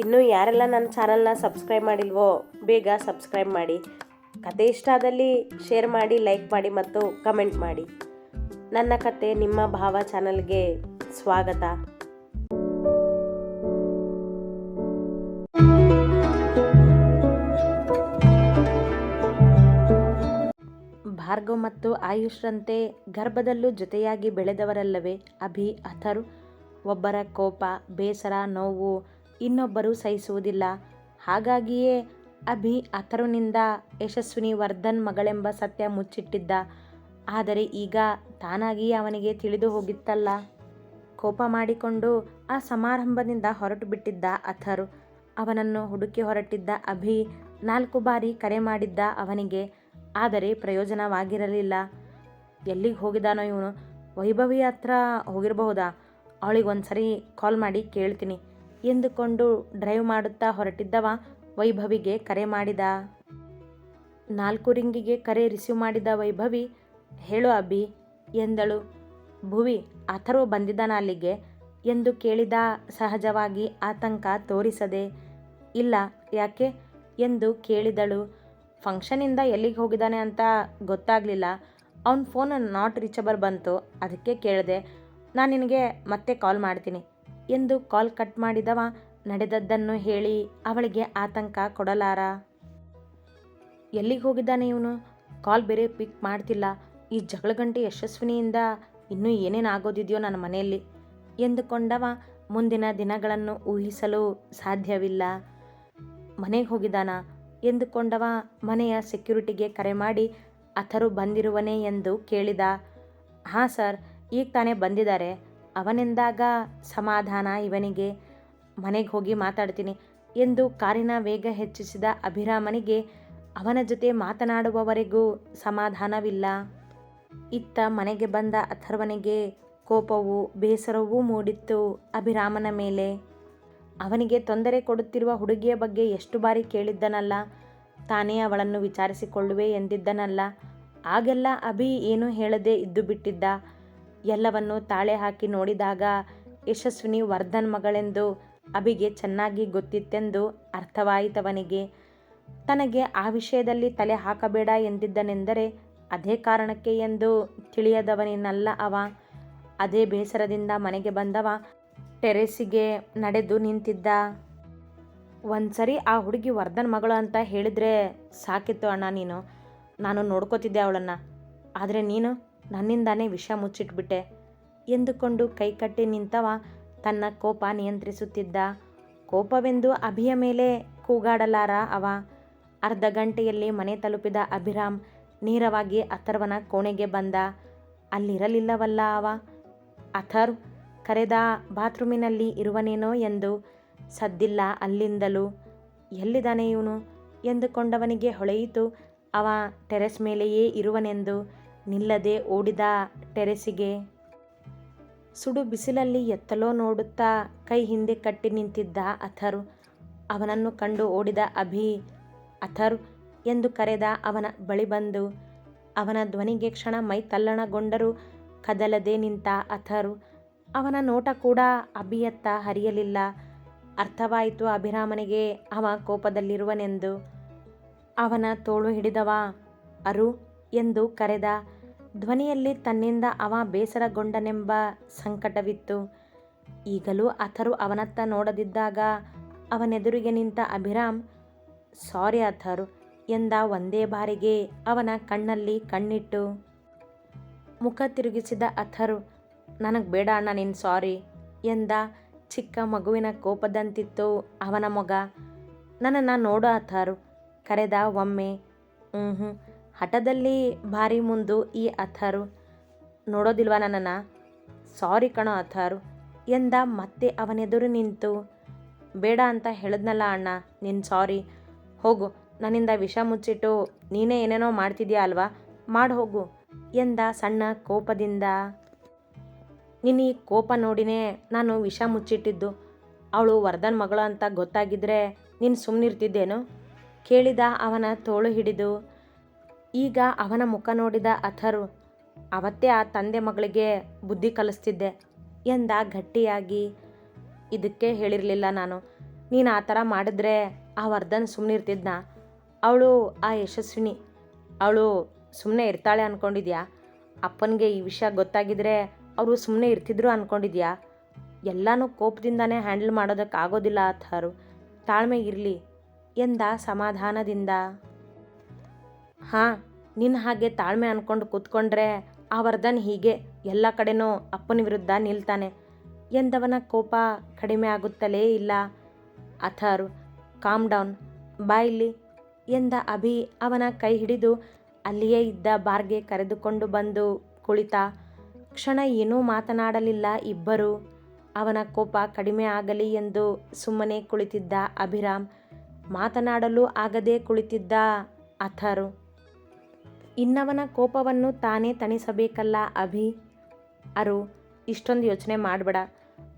ಇನ್ನೂ ಯಾರೆಲ್ಲ ನನ್ನ ಚಾನಲ್ನ ಸಬ್ಸ್ಕ್ರೈಬ್ ಮಾಡಿಲ್ವೋ, ಬೇಗ ಸಬ್ಸ್ಕ್ರೈಬ್ ಮಾಡಿ. ಕತೆ ಇಷ್ಟ ಆದಲ್ಲಿ ಶೇರ್ ಮಾಡಿ, ಲೈಕ್ ಮಾಡಿ ಮತ್ತು ಕಮೆಂಟ್ ಮಾಡಿ. ನನ್ನ ಕತೆ ನಿಮ್ಮ ಭಾವ ಚಾನಲ್ಗೆ ಸ್ವಾಗತ. ಭಾರ್ಗವ್ ಮತ್ತು ಆಯುಷ್ರಂತೆ ಗರ್ಭದಲ್ಲೂ ಜೊತೆಯಾಗಿ ಬೆಳೆದವರಲ್ಲವೇ ಅಭಿ, ಅಥರ್, ಒಬ್ಬರ ಕೋಪ, ಬೇಸರ, ನೋವು ಇನ್ನೊಬ್ಬರು ಸಹಿಸುವುದಿಲ್ಲ. ಹಾಗಾಗಿಯೇ ಅಭಿ ಅಥರುನಿಂದ ಯಶಸ್ವಿನಿ ವರ್ಧನ್ ಮಗಳೆಂಬ ಸತ್ಯ ಮುಚ್ಚಿಟ್ಟಿದ್ದ. ಆದರೆ ಈಗ ತಾನಾಗಿಯೇ ಅವನಿಗೆ ತಿಳಿದು ಹೋಗಿತ್ತಲ್ಲ. ಕೋಪ ಮಾಡಿಕೊಂಡು ಆ ಸಮಾರಂಭದಿಂದ ಹೊರಟು ಬಿಟ್ಟಿದ್ದ ಅಥರು. ಅವನನ್ನು ಹುಡುಕಿ ಹೊರಟಿದ್ದ ಅಭಿ ನಾಲ್ಕು ಬಾರಿ ಕರೆ ಮಾಡಿದ್ದ ಅವನಿಗೆ. ಆದರೆ ಪ್ರಯೋಜನವಾಗಿರಲಿಲ್ಲ. ಎಲ್ಲಿಗೆ ಹೋಗಿದ್ದಾನೋ ಇವನು. ವೈಭವಿ ಹತ್ರ ಹೋಗಿರಬಹುದಾ? ಅವಳಿಗೊಂದು ಸರಿ ಕಾಲ್ ಮಾಡಿ ಕೇಳ್ತೀನಿ. ಎಂದುಕೊಂಡು ಡ್ರೈವ್ ಮಾಡುತ್ತಾ ಹೊರಟಿದ್ದವ ವೈಭವಿಗೆ ಕರೆ ಮಾಡಿದ. ನಾಲ್ಕು ರಿಂಗಿಗೆ ಕರೆ ರಿಸೀವ್ ಮಾಡಿದ ವೈಭವಿ, ಹೇಳು ಅಭಿ, ಎಂದಳು. ಭುವಿ ಅಥರ್ವ ಬಂದಿದ್ದಾನ ಅಲ್ಲಿಗೆ, ಎಂದು ಕೇಳಿದ ಸಹಜವಾಗಿ ಆತಂಕ ತೋರಿಸದೆ, ಇಲ್ಲ, ಯಾಕೆ? ಎಂದು ಕೇಳಿದಳು. ಫಂಕ್ಷನಿಂದ ಎಲ್ಲಿಗೆ ಹೋಗಿದ್ದಾನೆ ಅಂತ ಗೊತ್ತಾಗಲಿಲ್ಲ. ಅವನ ಫೋನ್ ನಾಟ್ ರೀಚಬಲ್ ಬಂತು, ಅದಕ್ಕೆ ಕೇಳಿದೆ. ನಾನು ನಿನಗೆ ಮತ್ತೆ ಕಾಲ್ ಮಾಡ್ತೀನಿ. ಎಂದು ಕಾಲ್ ಕಟ್ ಮಾಡಿದವ. ನಡೆದದ್ದನ್ನು ಹೇಳಿ ಅವಳಿಗೆ ಆತಂಕ ಕೊಡಲಾರ. ಎಲ್ಲಿಗೆ ಹೋಗಿದ್ದಾನೆ ಇವನು? ಕಾಲ್ ಬೇರೆ ಪಿಕ್ ಮಾಡ್ತಿಲ್ಲ. ಈ ಜಗಳ ಗಂಟೆ ಯಶಸ್ವಿನಿಯಿಂದ ಇನ್ನೂ ಏನೇನು ಆಗೋದಿದೆಯೋ ನನ್ನ ಮನೆಯಲ್ಲಿ ಎಂದುಕೊಂಡವ. ಮುಂದಿನ ದಿನಗಳನ್ನು ಊಹಿಸಲು ಸಾಧ್ಯವಿಲ್ಲ. ಮನೆಗೆ ಹೋಗಿದ್ದಾನ? ಎಂದುಕೊಂಡವ ಮನೆಯ ಸೆಕ್ಯೂರಿಟಿಗೆ ಕರೆ ಮಾಡಿ, ಅಥರು ಬಂದಿರುವನೇ ಎಂದು ಕೇಳಿದ. ಹಾಂ ಸರ್, ಈಗ ತಾನೇ ಬಂದಿದ್ದಾರೆ. ಅವನೆಂದಾಗ ಸಮಾಧಾನ, ಇವನಿಗೆ ಮನೆಗೆ ಹೋಗಿ ಮಾತಾಡ್ತೀನಿ ಎಂದು ಕಾರಿನ ವೇಗ ಹೆಚ್ಚಿಸಿದ ಅಭಿರಾಮನಿಗೆ ಅವನ ಜೊತೆ ಮಾತನಾಡುವವರೆಗೂ ಸಮಾಧಾನವಿಲ್ಲ. ಇತ್ತ ಮನೆಗೆ ಬಂದ ಅಥರ್ವನಿಗೆ ಕೋಪವೂ ಬೇಸರವೂ ಮೂಡಿತ್ತು ಅಭಿರಾಮನ ಮೇಲೆ. ಅವನಿಗೆ ತೊಂದರೆ ಕೊಡುತ್ತಿರುವ ಹುಡುಗಿಯ ಬಗ್ಗೆ ಎಷ್ಟು ಬಾರಿ ಕೇಳಿದ್ದನಲ್ಲ, ತಾನೇ ಅವಳನ್ನು ವಿಚಾರಿಸಿಕೊಳ್ಳುವೆ ಎಂದಿದ್ದನಲ್ಲ. ಆಗೆಲ್ಲ ಅಭಿ ಏನೂ ಹೇಳದೆ ಇದ್ದು ಬಿಟ್ಟಿದ್ದ. ಎಲ್ಲವನ್ನು ತಾಳೆ ಹಾಕಿ ನೋಡಿದಾಗ ಯಶಸ್ವಿನಿ ವರ್ಧನ್ ಮಗಳೆಂದು ಅಭಿಗೆ ಚೆನ್ನಾಗಿ ಗೊತ್ತಿತ್ತೆಂದು ಅರ್ಥವಾಯಿತವನಿಗೆ. ತನಗೆ ಆ ವಿಷಯದಲ್ಲಿ ತಲೆ ಹಾಕಬೇಡ ಎಂದಿದ್ದನೆಂದರೆ ಅದೇ ಕಾರಣಕ್ಕೆ ಎಂದು ತಿಳಿಯದವನೇನಲ್ಲ ಅವ. ಅದೇ ಬೇಸರದಿಂದ ಮನೆಗೆ ಬಂದವ, ಟೆರೆಸಿಗೆ ನಡೆದು ನಿಂತಿದ್ದ. ಒಂದ್ಸರಿ ಆ ಹುಡುಗಿ ವರ್ಧನ್ ಮಗಳು ಅಂತ ಹೇಳಿದರೆ ಸಾಕಿತ್ತು ಅಣ್ಣ ನೀನು. ನಾನು ನೋಡ್ಕೋತಿದ್ದೆ ಅವಳನ್ನು. ಆದರೆ ನೀನು? ನನ್ನಿಂದಾನೇ ವಿಷ ಮುಚ್ಚಿಟ್ಬಿಟ್ಟೆ. ಎಂದುಕೊಂಡು ಕೈಕಟ್ಟಿ ನಿಂತವ ತನ್ನ ಕೋಪ ನಿಯಂತ್ರಿಸುತ್ತಿದ್ದ. ಕೋಪವೆಂದು ಅಭಿಯ ಮೇಲೆ ಕೂಗಾಡಲಾರ ಅವ. ಅರ್ಧ ಗಂಟೆಯಲ್ಲಿ ಮನೆ ತಲುಪಿದ ಅಭಿರಾಮ್ ನೇರವಾಗಿ ಅಥರ್ವನ ಕೋಣೆಗೆ ಬಂದ. ಅಲ್ಲಿರಲಿಲ್ಲವಲ್ಲ ಅವ. ಅಥರ್ವ್ ಕರೆದ ಬಾತ್ರೂಮಿನಲ್ಲಿ ಇರುವನೇನೋ ಎಂದು ಸದ್ದಿಲ್ಲ ಅಲ್ಲಿಂದಲೂ. ಎಲ್ಲಿದ್ದಾನೆ ಇವನು? ಎಂದುಕೊಂಡವನಿಗೆ ಹೊಳೆಯಿತು. ಅವ ಟೆರೆಸ್ ಮೇಲೆಯೇ ಇರುವನೆಂದು ನಿಲ್ಲದೆ ಓಡಿದ ಟೆರೆಸಿಗೆ. ಸುಡು ಬಿಸಿಲಲ್ಲಿ ಎತ್ತಲೋ ನೋಡುತ್ತಾ ಕೈ ಹಿಂದೆ ಕಟ್ಟಿ ನಿಂತಿದ್ದ ಅಥರು. ಅವನನ್ನು ಕಂಡು ಓಡಿದ ಅಭಿ, ಅಥರ್ ಎಂದು ಕರೆದ ಅವನ ಬಳಿ ಬಂದು, ಅವನ ಧ್ವನಿಗೆ ಕ್ಷಣ ಮೈ ತಲ್ಲಣಗೊಂಡರೂ ಕದಲದೆ ನಿಂತ ಅಥರು. ಅವನ ನೋಟ ಕೂಡ ಅಭಿಯತ್ತ ಹರಿಯಲಿಲ್ಲ. ಅರ್ಥವಾಯಿತು ಅಭಿರಾಮನಿಗೆ ಅವ ಕೋಪದಲ್ಲಿರುವನೆಂದು. ಅವನ ತೋಳು ಹಿಡಿದವ, ಅರು ಎಂದು ಕರೆದ. ಧ್ವನಿಯಲ್ಲಿ ತನ್ನಿಂದ ಅವ ಬೇಸರಗೊಂಡನೆಂಬ ಸಂಕಟವಿತ್ತು. ಈಗಲೂ ಅಥರು ಅವನತ್ತ ನೋಡದಿದ್ದಾಗ ಅವನೆದುರಿಗೆ ನಿಂತ ಅಭಿರಾಮ್, ಸಾರಿ ಅಥರು, ಎಂದ ಒಂದೇ ಬಾರಿಗೆ ಅವನ ಕಣ್ಣಲ್ಲಿ ಕಣ್ಣಿಟ್ಟು. ಮುಖ ತಿರುಗಿಸಿದ ಅಥರು, ನನಗೆ ಬೇಡ ಅಣ್ಣ ನೀನು ಸಾರಿ, ಎಂದ ಚಿಕ್ಕ ಮಗುವಿನ ಕೋಪದಂತಿತ್ತು ಅವನ ಮಗ. ನನ್ನನ್ನು ನೋಡು ಅಥರು, ಕರೆದ ಒಮ್ಮೆ. ಹ್ಞೂ ಹ್ಞೂ ಹಠದಲ್ಲಿ ಭಾರಿ ಮುಂದು ಈ ಅಥರು. ನೋಡೋದಿಲ್ವಾ ನನ್ನನ್ನು? ಸಾರಿ ಕಣೋ ಅಥರು. ಎಂದ ಮತ್ತೆ ಅವನೆದುರು ನಿಂತು, ಬೇಡ ಅಂತ ಹೇಳಿದ್ನಲ್ಲ ಅಣ್ಣ ನಿನ್ನ ಸಾರಿ. ಹೋಗು, ನನ್ನಿಂದ ವಿಷ ಮುಚ್ಚಿಟ್ಟು ನೀನೇ ಏನೇನೋ ಮಾಡ್ತಿದ್ಯಾ ಅಲ್ವಾ? ಮಾಡಿ ಹೋಗು, ಎಂದ ಸಣ್ಣ ಕೋಪದಿಂದ. ನಿನ್ನ ಈ ಕೋಪ ನೋಡಿನೇ ನಾನು ವಿಷ ಮುಚ್ಚಿಟ್ಟಿದ್ದು. ಅವಳು ವರ್ಧನ್ ಮಗಳು ಅಂತ ಗೊತ್ತಾಗಿದ್ರೆ ನೀನು ಸುಮ್ಮನಿರ್ತಿದ್ದೇನು ಕೇಳಿದ ಅವನ ತೋಳು ಹಿಡಿದು ಈಗ ಅವನ ಮುಖ ನೋಡಿದ ಅಥರು, ಅವತ್ತೇ ಆ ತಂದೆ ಮಗಳಿಗೆ ಬುದ್ಧಿ ಕಲಿಸ್ತಿದ್ದೆ ಎಂದ ಗಟ್ಟಿಯಾಗಿ, ಇದಕ್ಕೆ ಹೇಳಿರಲಿಲ್ಲ ನಾನು. ನೀನು ಆ ಥರ ಮಾಡಿದ್ರೆ ಆ ವರ್ಧನ್ ಸುಮ್ಮನೆ ಇರ್ತಿದ್ನ? ಅವಳು ಆ ಯಶಸ್ವಿನಿ. ಅವಳು ಸುಮ್ಮನೆ ಇರ್ತಾಳೆ ಅಂದ್ಕೊಂಡಿದ್ಯಾ ಅಪ್ಪನಿಗೆ ಈ ವಿಷಯ ಗೊತ್ತಾಗಿದ್ರೆ ಅವರು ಸುಮ್ಮನೆ ಇರ್ತಿದ್ರು ಅಂದ್ಕೊಂಡಿದ್ಯಾ ಎಲ್ಲನೂ ಕೋಪದಿಂದನೇ ಹ್ಯಾಂಡಲ್ ಮಾಡೋದಕ್ಕಾಗೋದಿಲ್ಲ ಅಥರು. ತಾಳ್ಮೆ ಇರಲಿ ಎಂದ ಸಮಾಧಾನದಿಂದ ಹಾಂ ನಿನ್ನ ಹಾಗೆ ತಾಳ್ಮೆ ಅಂದ್ಕೊಂಡು ಕೂತ್ಕೊಂಡ್ರೆ ಆ ವರ್ಧನ್ ಹೀಗೆ ಎಲ್ಲ ಕಡೆನೂ ಅಪ್ಪನ ವಿರುದ್ಧ ನಿಲ್ತಾನೆ. ಎಂದವನ ಕೋಪ ಕಡಿಮೆ ಆಗುತ್ತಲೇ ಇಲ್ಲ. ಅಥರ್ ಕಾಮ್ ಡೌನ್ ಬಾ ಇಲ್ಲಿ ಎಂದ ಅಭಿ ಅವನ ಕೈ ಹಿಡಿದು ಅಲ್ಲಿಯೇ ಇದ್ದ ಬಾರ್ಗೆ ಕರೆದುಕೊಂಡು ಬಂದು ಕುಳಿತ. ಕ್ಷಣ ಏನೂ ಮಾತನಾಡಲಿಲ್ಲ ಇಬ್ಬರು. ಅವನ ಕೋಪ ಕಡಿಮೆ ಆಗಲಿ ಎಂದು ಸುಮ್ಮನೆ ಕುಳಿತಿದ್ದ ಅಭಿರಾಮ್. ಮಾತನಾಡಲು ಆಗದೆ ಕುಳಿತಿದ್ದ ಅಥರು. ಇನ್ನವನ ಕೋಪವನ್ನು ತಾನೇ ತಣಿಸಬೇಕಲ್ಲ ಅಭಿ? ಅರು, ಇಷ್ಟೊಂದು ಯೋಚನೆ ಮಾಡಬೇಡ.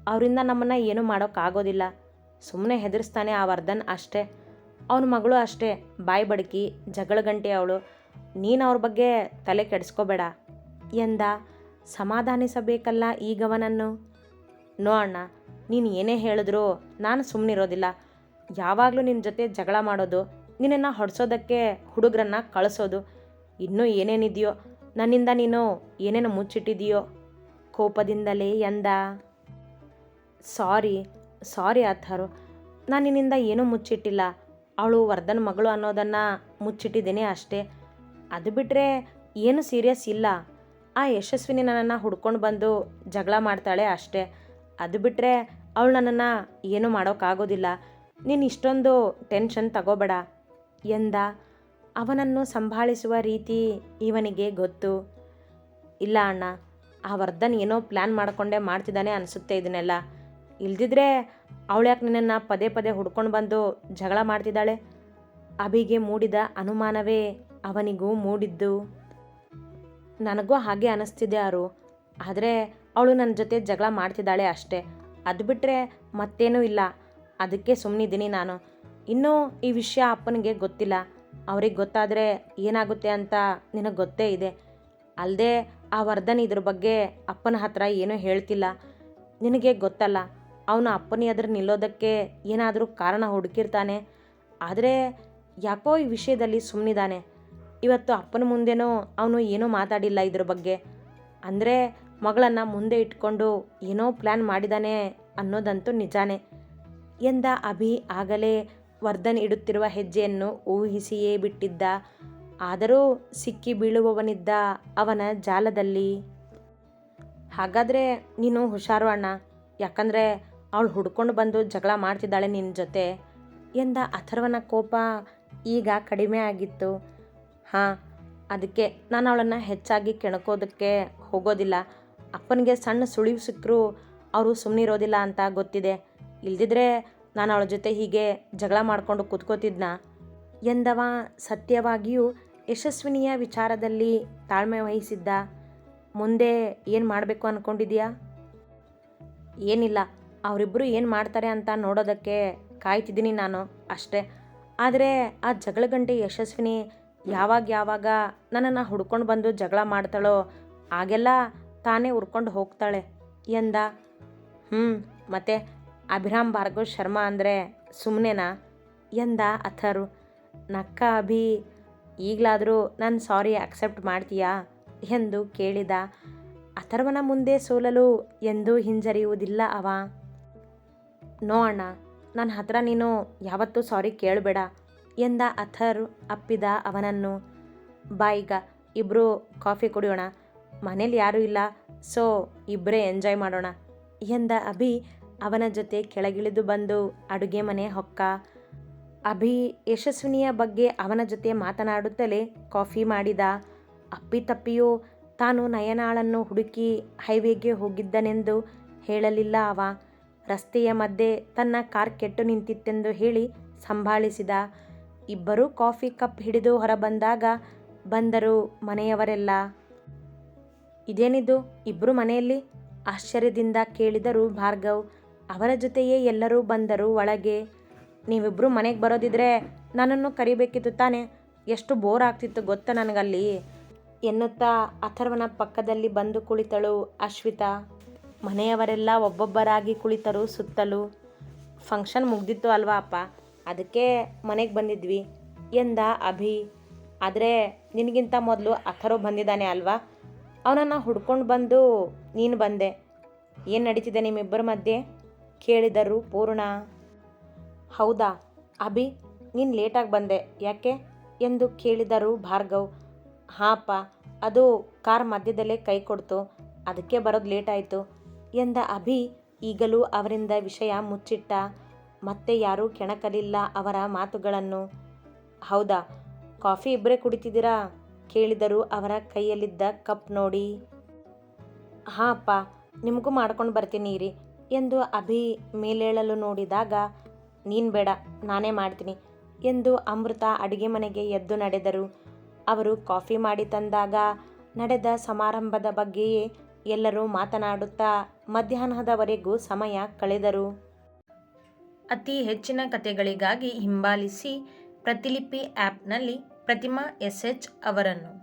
ಅವರಿಂದ ನಮ್ಮನ್ನು ಏನೂ ಮಾಡೋಕ್ಕಾಗೋದಿಲ್ಲ. ಸುಮ್ಮನೆ ಹೆದರ್ಸ್ತಾನೆ ಆ ವರ್ಧನ್ ಅಷ್ಟೇ. ಅವನ ಮಗಳು ಅಷ್ಟೇ. ಬಾಯಿ ಬಡಕಿ ಜಗಳ ಗಂಟೆ ಅವಳು. ನೀನು ಅವ್ರ ಬಗ್ಗೆ ತಲೆ ಕೆಡಿಸ್ಕೋಬೇಡ. ಎಂದ, ಸಮಾಧಾನಿಸಬೇಕಲ್ಲ ಈಗವನನ್ನು? ನೋ ಅಣ್ಣ, ನೀನು ಏನೇ ಹೇಳಿದ್ರೂ ನಾನು ಸುಮ್ಮನಿರೋದಿಲ್ಲ ಯಾವಾಗಲೂ ನಿನ್ನ ಜೊತೆ ಜಗಳ ಮಾಡೋದು, ನಿನ್ನನ್ನು ಹೊಡೆಸೋದಕ್ಕೆ ಹುಡುಗರನ್ನ ಕಳಿಸೋದು ಇನ್ನೂ ಏನೇನಿದೆಯೋ? ನನ್ನಿಂದ ನೀನು ಏನೇನು ಮುಚ್ಚಿಟ್ಟಿದೆಯೋ ಕೋಪದಿಂದಲೇ ಎಂದ. ಸಾರಿ ಸಾರಿ ಅಥರು ನಾನು ನಿನ್ನಿಂದ ಏನೂ ಮುಚ್ಚಿಟ್ಟಿಲ್ಲ. ಅವಳು ವರ್ಧನ್ ಮಗಳು ಅನ್ನೋದನ್ನು ಮುಚ್ಚಿಟ್ಟಿದ್ದೀನಿ ಅಷ್ಟೇ. ಅದು ಬಿಟ್ಟರೆ ಏನು ಸೀರಿಯಸ್ ಇಲ್ಲ. ಆ ಯಶಸ್ವಿನಿ ನನ್ನನ್ನು ಹುಡ್ಕೊಂಡು ಬಂದು ಜಗಳ ಮಾಡ್ತಾಳೆ ಅಷ್ಟೇ. ಅದು ಬಿಟ್ಟರೆ ಅವಳು ನನ್ನನ್ನು ಏನೂ ಮಾಡೋಕ್ಕಾಗೋದಿಲ್ಲ. ನೀನು ಇಷ್ಟೊಂದು ಟೆನ್ಷನ್ ತಗೋಬೇಡ, ಎಂದ. ಅವನನ್ನು ಸಂಭಾಳಿಸುವ ರೀತಿ ಇವನಿಗೆ ಗೊತ್ತು. ಇಲ್ಲ ಅಣ್ಣ, ಆ ವರ್ಧನ್ ಏನೋ ಪ್ಲ್ಯಾನ್ ಮಾಡಿಕೊಂಡೇ ಮಾಡ್ತಿದ್ದಾನೆ ಅನಿಸುತ್ತೆ ಇದನ್ನೆಲ್ಲ. ಇಲ್ದಿದ್ರೆ ಅವಳ್ಯಾಕೆ ನಿನ್ನನ್ನು ಪದೇ ಪದೇ ಹುಡ್ಕೊಂಡು ಬಂದು ಜಗಳ ಮಾಡ್ತಿದ್ದಾಳೆ? ಅಭಿಗೆ ಮೂಡಿದ ಅನುಮಾನವೇ ಅವನಿಗೂ ಮೂಡಿದ್ದು. ನನಗೂ ಹಾಗೆ ಅನಿಸ್ತಿದೆ ಅರು, ಆದರೆ ಅವಳು ನನ್ನ ಜೊತೆ ಜಗಳ ಮಾಡ್ತಿದ್ದಾಳೆ ಅಷ್ಟೇ. ಅದು ಬಿಟ್ಟರೆ ಮತ್ತೇನೂ ಇಲ್ಲ. ಅದಕ್ಕೆ ಸುಮ್ಮನಿದ್ದೀನಿ ನಾನು. ಇನ್ನೂ ಈ ವಿಷಯ ಅಪ್ಪನಿಗೆ ಗೊತ್ತಿಲ್ಲ. ಅವ್ರಿಗೆ ಗೊತ್ತಾದರೆ ಏನಾಗುತ್ತೆ ಅಂತ ನಿನಗೆ ಗೊತ್ತೇ ಇದೆ. ಅಲ್ಲದೆ ಆ ವರ್ಧನ್ ಇದ್ರ ಬಗ್ಗೆ ಅಪ್ಪನ ಹತ್ರ ಏನೂ ಹೇಳ್ತಿಲ್ಲ. ನಿನಗೆ ಗೊತ್ತಲ್ಲ, ಅವನು ಅಪ್ಪನ ಎದುರು ನಿಲ್ಲೋದಕ್ಕೆ ಏನಾದರೂ ಕಾರಣ ಹುಡುಕಿರ್ತಾನೆ. ಆದರೆ ಯಾಕೋ ಈ ವಿಷಯದಲ್ಲಿ ಸುಮ್ಮನಿದ್ದಾನೆ ಇವತ್ತು ಅಪ್ಪನ ಮುಂದೆನೂ ಅವನು ಏನೂ ಮಾತಾಡಿಲ್ಲ ಇದ್ರ ಬಗ್ಗೆ. ಅಂದರೆ ಮಗಳನ್ನು ಮುಂದೆ ಇಟ್ಕೊಂಡು ಏನೋ ಪ್ಲ್ಯಾನ್ ಮಾಡಿದಾನೆ ಅನ್ನೋದಂತೂ ನಿಜಾನೇ. ಎಂದ ಅಭಿ ಆಗಲೇ ವರ್ಧನ್ ಇಡುತ್ತಿರುವ ಹೆಜ್ಜೆಯನ್ನು ಊಹಿಸಿಯೇ ಬಿಟ್ಟಿದ್ದ. ಆದರೂ ಸಿಕ್ಕಿ ಬೀಳುವವನಿದ್ದ ಅವನ ಜಾಲದಲ್ಲಿ. ಹಾಗಾದರೆ ನೀನು ಹುಷಾರು ಅಣ್ಣ. ಯಾಕಂದರೆ ಅವಳು ಹುಡ್ಕೊಂಡು ಬಂದು ಜಗಳ ಮಾಡ್ತಿದ್ದಾಳೆ ನಿನ್ನ ಜೊತೆ ಎಂದ ಅಥರ್ವನ ಕೋಪ ಈಗ ಕಡಿಮೆ ಆಗಿತ್ತು. ಹಾಂ, ಅದಕ್ಕೆ ನಾನು ಅವಳನ್ನು ಹೆಚ್ಚಾಗಿ ಕೆಣಕೋದಕ್ಕೆ ಹೋಗೋದಿಲ್ಲ. ಅಪ್ಪನಿಗೆ ಸಣ್ಣ ಸುಳಿವು ಸಿಕ್ಕರೂ ಅವರು ಸುಮ್ಮನಿರೋದಿಲ್ಲ ಅಂತ ಗೊತ್ತಿದೆ. ಇಲ್ದಿದ್ರೆ ನಾನು ಅವಳ ಜೊತೆ ಹೀಗೆ ಜಗಳ ಮಾಡಿಕೊಂಡು ಕೂತ್ಕೋತಿದ್ನ? ಎಂದವ ಸತ್ಯವಾಗಿಯೂ ಯಶಸ್ವಿನಿಯ ವಿಚಾರದಲ್ಲಿ ತಾಳ್ಮೆ ವಹಿಸಿದ್ದ. ಮುಂದೆ ಏನು ಮಾಡಬೇಕು ಅಂದ್ಕೊಂಡಿದ್ಯಾ ಏನಿಲ್ಲ ಅವರಿಬ್ಬರು ಏನು ಮಾಡ್ತಾರೆ ಅಂತ ನೋಡೋದಕ್ಕೆ ಕಾಯ್ತಿದ್ದೀನಿ ನಾನು ಅಷ್ಟೇ. ಆದರೆ ಆ ಜಗಳ ಗಂಟೆ ಯಶಸ್ವಿನಿ ಯಾವಾಗ ಯಾವಾಗ ನನ್ನನ್ನು ಹುಡ್ಕೊಂಡು ಬಂದು ಜಗಳ ಮಾಡ್ತಾಳೋ ಆಗೆಲ್ಲ ತಾನೇ ಉರ್ಕೊಂಡು ಹೋಗ್ತಾಳೆ ಎಂದ. ಹ್ಞೂ ಮತ್ತೆ ಅಭಿರಾಮ್ ಭಾರ್ಗವ್ ಶರ್ಮಾ ಅಂದರೆ ಸುಮ್ಮನೆನಾ ಎಂದ ಅಥರು. ನಕ್ಕ ಅಭಿ, ಈಗಲಾದರೂ ನಾನು ಸಾರಿ ಅಕ್ಸೆಪ್ಟ್ ಮಾಡ್ತೀಯಾ? ಎಂದು ಕೇಳಿದ. ಅಥರ್ವನ ಮುಂದೆ ಸೋಲಲು ಎಂದೂ ಹಿಂಜರಿಯುವುದಿಲ್ಲ ಅವ. ನೋ ಅಣ್ಣ ನನ್ನ ಹತ್ರ ನೀನು ಯಾವತ್ತೂ ಸಾರಿ ಕೇಳಬೇಡ ಎಂದ ಅಥರ್ ಅಪ್ಪಿದ ಅವನನ್ನು. ಬಾ ಈಗ ಇಬ್ಬರು ಕಾಫಿ ಕುಡಿಯೋಣ. ಮನೇಲಿ ಯಾರೂ ಇಲ್ಲ, ಸೊ ಇಬ್ಬರೇ ಎಂಜಾಯ್ ಮಾಡೋಣ ಎಂದ ಅಭಿ ಅವನ ಜೊತೆ ಕೆಳಗಿಳಿದು ಬಂದು ಅಡುಗೆ ಮನೆ ಹೊಕ್ಕ. ಅಭಿ ಯಶಸ್ವಿನಿಯ ಬಗ್ಗೆ ಅವನ ಜೊತೆ ಮಾತನಾಡುತ್ತಲೇ ಕಾಫಿ ಮಾಡಿದ. ಅಪ್ಪಿತಪ್ಪಿಯೂ ತಾನು ನಯನಾಳನ್ನು ಹುಡುಕಿ ಹೈವೇಗೆ ಹೋಗಿದ್ದನೆಂದು ಹೇಳಲಿಲ್ಲ ಅವ. ರಸ್ತೆಯ ಮಧ್ಯೆ ತನ್ನ ಕಾರ್ ಕೆಟ್ಟು ನಿಂತಿತ್ತೆಂದು ಹೇಳಿ ಸಂಭಾಳಿಸಿದ. ಇಬ್ಬರೂ ಕಾಫಿ ಕಪ್ ಹಿಡಿದು ಹೊರಬಂದಾಗ ಬಂದರು ಮನೆಯವರೆಲ್ಲ. ಇದೇನಿದು ಇಬ್ಬರು ಮನೆಯಲ್ಲಿ? ಆಶ್ಚರ್ಯದಿಂದ ಕೇಳಿದರು ಭಾರ್ಗವ್. ಅವರ ಜೊತೆಯೇ ಎಲ್ಲರೂ ಬಂದರು ಒಳಗೆ. ನೀವಿಬ್ಬರು ಮನೆಗೆ ಬರೋದಿದ್ರೆ ನನ್ನನ್ನು ಕರಿಬೇಕಿತ್ತು ತಾನೆ. ಎಷ್ಟು ಬೋರ್ ಆಗ್ತಿತ್ತು ಗೊತ್ತಾ ನನಗಲ್ಲಿ? ಎನ್ನುತ್ತಾ ಅಥರ್ವನ ಪಕ್ಕದಲ್ಲಿ ಬಂದು ಕುಳಿತಳು ಅಶ್ವಿತಾ. ಮನೆಯವರೆಲ್ಲ ಒಬ್ಬೊಬ್ಬರಾಗಿ ಕುಳಿತರು ಸುತ್ತಲೂ. ಫಂಕ್ಷನ್ ಮುಗ್ದಿತ್ತು ಅಲ್ವಾ ಅಪ್ಪ? ಅದಕ್ಕೆ ಮನೆಗೆ ಬಂದಿದ್ವಿ ಎಂದ ಅಭಿ. ಆದರೆ ನಿನಗಿಂತ ಮೊದಲು ಅಥರ್ವ್ ಬಂದಿದ್ದಾನೆ ಅಲ್ವಾ? ಅವನನ್ನು ಹುಡ್ಕೊಂಡು ಬಂದು ನೀನು ಬಂದೆ. ಏನು ನಡೀತಿದೆ ನಿಮ್ಮಿಬ್ಬರ ಮಧ್ಯೆ? ಕೇಳಿದರು ಪೂರ್ಣ. ಹೌದಾ, ಅಭಿ, ನೀನು ಲೇಟಾಗಿ ಬಂದೆ, ಯಾಕೆ? ಎಂದು ಕೇಳಿದರು ಭಾರ್ಗವ್. ಹಾಪ ಅದು ಕಾರ್ ಮಧ್ಯದಲ್ಲೇ ಕೈ ಕೊಡ್ತು, ಅದಕ್ಕೆ ಬರೋದು ಲೇಟ್ ಆಯಿತು ಎಂದ ಅಭಿ ಈಗಲೂ ಅವರಿಂದ ವಿಷಯ ಮುಚ್ಚಿಟ್ಟ, ಮತ್ತೆ ಯಾರೂ ಕೆಣಕಲಿಲ್ಲ ಅವರ ಮಾತುಗಳನ್ನು. ಹೌದಾ, ಕಾಫಿ ಇಬ್ಬರೇ ಕುಡಿತಿದ್ದೀರಾ? ಕೇಳಿದರು ಅವರ ಕೈಯಲ್ಲಿದ್ದ ಕಪ್ ನೋಡಿ. ಹಾಂ ಅಪ್ಪ, ನಿಮಗೂ ಮಾಡ್ಕೊಂಡು ಬರ್ತೀನಿ ಇರಿ ಎಂದು ಅಭಿ ಮೇಲೇಳಲು ನೋಡಿದಾಗ, ನೀನು ಬೇಡ, ನಾನೇ ಮಾಡ್ತೀನಿ ಎಂದು ಅಮೃತ ಅಡುಗೆ ಮನೆಗೆ ಎದ್ದು ನಡೆದರು. ಅವರು ಕಾಫಿ ಮಾಡಿ ತಂದಾಗ ನಡೆದ ಸಮಾರಂಭದ ಬಗ್ಗೆಯೇ ಎಲ್ಲರೂ ಮಾತನಾಡುತ್ತಾ ಮಧ್ಯಾಹ್ನದವರೆಗೂ ಸಮಯ ಕಳೆದರು. ಅತಿ ಹೆಚ್ಚಿನ ಕಥೆಗಳಿಗಾಗಿ ಹಿಂಬಾಲಿಸಿ ಪ್ರತಿಲಿಪಿ ಆ್ಯಪ್ನಲ್ಲಿ ಪ್ರತಿಮಾ ಎಸ್ ಎಚ್ ಅವರನ್ನು